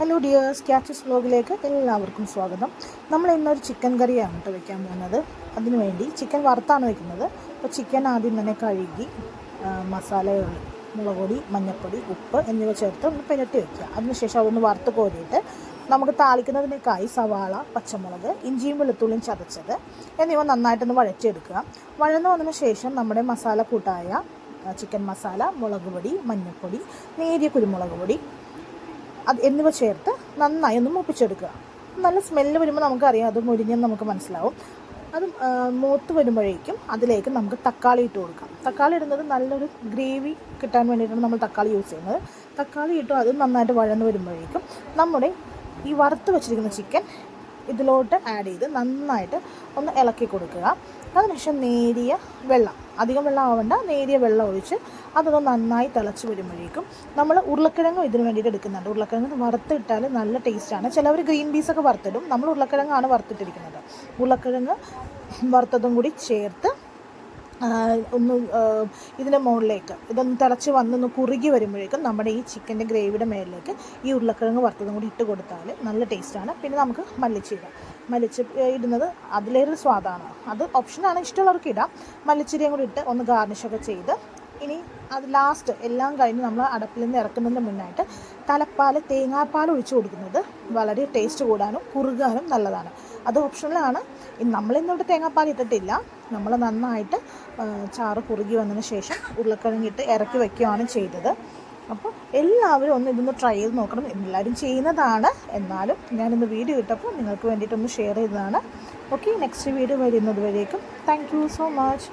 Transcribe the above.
Hello dears catches വ്ലോഗിലേക്ക് എല്ലാവർക്കും സ്വാഗതം. നമ്മൾ ഇന്നൊരു ചിക്കൻ കറിയാണ് കേട്ടോ വെക്കാൻ പോകുന്നത്. അതിനുവേണ്ടി ചിക്കൻ വറുത്താണ് വെക്കുന്നത്. അപ്പോൾ ചിക്കൻ ആദ്യം തന്നെ കഴുകി മസാല മസാലകൾ മുളക് പൊടി മഞ്ഞൾപ്പൊടി ഉപ്പ് എന്നിവ ചേർത്ത് ഒന്ന് പുരട്ടി വെക്കുക. അതിനുശേഷം അതൊന്ന് വറുത്ത് കോരിയിട്ട് നമുക്ക് താളിക്കുന്നതിനേക്കായി സവാള പച്ചമുളക് ഇഞ്ചിയും വെളുത്തുള്ളിയും ചതച്ചത് എന്നിവ നന്നായിട്ടൊന്ന് വഴറ്റിയെടുക്കുക. വഴന്നു വന്നതിന് ശേഷം നമ്മുടെ മസാല കൂട്ടായ ചിക്കൻ മസാല മുളക് പൊടി മഞ്ഞൾപ്പൊടി നേരിയ കുരുമുളക് പൊടി അത് എന്നിവ ചേർത്ത് നന്നായി ഒന്ന് മൂപ്പിച്ചെടുക്കുക. നല്ല സ്മെല്ല് വരുമ്പോൾ നമുക്കറിയാം അത് മുരിഞ്ഞെന്ന് നമുക്ക് മനസ്സിലാവും. അത് മൂത്ത് വരുമ്പോഴേക്കും അതിലേക്ക് നമുക്ക് തക്കാളി ഇട്ട് കൊടുക്കാം. തക്കാളി ഇടുന്നത് നല്ലൊരു ഗ്രേവി കിട്ടാൻ വേണ്ടിയിട്ടാണ് നമ്മൾ തക്കാളി യൂസ് ചെയ്യുന്നത്. തക്കാളി ഇട്ട് അത് നന്നായിട്ട് വഴന്ന് വരുമ്പോഴേക്കും നമ്മുടെ ഈ വറുത്ത് വെച്ചിരിക്കുന്ന ചിക്കൻ ഇതിലോട്ട് ആഡ് ചെയ്ത് നന്നായിട്ട് ഒന്ന് ഇളക്കി കൊടുക്കുക. അതിനുശേഷം നേരിയ വെള്ളം. അധികം വെള്ളം ആവേണ്ട നേരിയ വെള്ളം ഒഴിച്ച് അതൊന്ന് നന്നായി തിളച്ച് വരുമ്പോഴേക്കും നമ്മൾ ഉരുളക്കിഴങ്ങ് ഇതിന് വേണ്ടിയിട്ട് എടുക്കുന്നുണ്ട്. ഉരുളക്കിഴങ്ങ് വറുത്തിട്ടാൽ നല്ല ടേസ്റ്റാണ് ചിലവർ ഗ്രീൻ പീസൊക്കെ വറുത്തിടും. നമ്മൾ ഉരുളക്കിഴങ്ങാണ് വറുത്തിട്ടിരിക്കുന്നത്. ഉരുളക്കിഴങ്ങ് വറുത്തതും കൂടി ചേർത്ത് ഒന്ന് ഇതിന്റെ മുകളിലേക്ക്. ഇതൊന്ന് തിളച്ച് വന്നൊന്ന് കുറുകി വരുമ്പോഴേക്കും നമ്മുടെ ഈ ചിക്കന്റെ ഗ്രേവിയുടെ മേലേക്ക് ഈ ഉരുളക്കിഴങ്ങ് വറുത്തതും കൂടി ഇട്ട് കൊടുത്താൽ നല്ല ടേസ്റ്റാണ്. പിന്നെ നമുക്ക് മല്ലിച്ചീര മല്ലിച്ച ഇടുന്നത് അതിലേറെ സ്വാദാണ്. അത് ഓപ്ഷനാണ് ഇഷ്ടമുള്ളവർക്ക് ഇടാം. മല്ലിച്ചീരയും കൂടി ഇട്ട് ഒന്ന് ഗാർണിഷൊക്കെ ചെയ്ത് ഇനി അത് ലാസ്റ്റ് എല്ലാം കഴിഞ്ഞ് നമ്മൾ അടപ്പിൽ നിന്ന് ഇറക്കുന്നതിന് മുന്നായിട്ട് തലപ്പാൽ തേങ്ങാപ്പാൽ ഒഴിച്ചു കൊടുക്കുന്നത് വളരെ ടേസ്റ്റ് കൂടാനും കുറുകാനും നല്ലതാണ്. അത് ഓപ്ഷണലാണ് നമ്മളിന്നിവിടെ തേങ്ങാപ്പാൽ ഇട്ടിട്ടില്ല. നമ്മൾ നന്നായിട്ട് ചാറ് കുറുകി വന്നതിന് ശേഷം ഉരുളക്കിഴങ്ങിട്ട് ഇറക്കി വയ്ക്കുകയാണ് ചെയ്തത്. അപ്പോൾ എല്ലാവരും ഒന്ന് ഇതൊന്ന് ട്രൈ ചെയ്ത് നോക്കണം. എല്ലാവരും ചെയ്യുന്നതാണ്. എന്നാലും ഞാനിന്ന് വീഡിയോ ഇട്ടപ്പോൾ നിങ്ങൾക്ക് വേണ്ടിയിട്ടൊന്ന് ഷെയർ ചെയ്തതാണ്. ഓക്കെ നെക്സ്റ്റ് വീഡിയോ വരുന്നത് വരേക്കും. Thank so much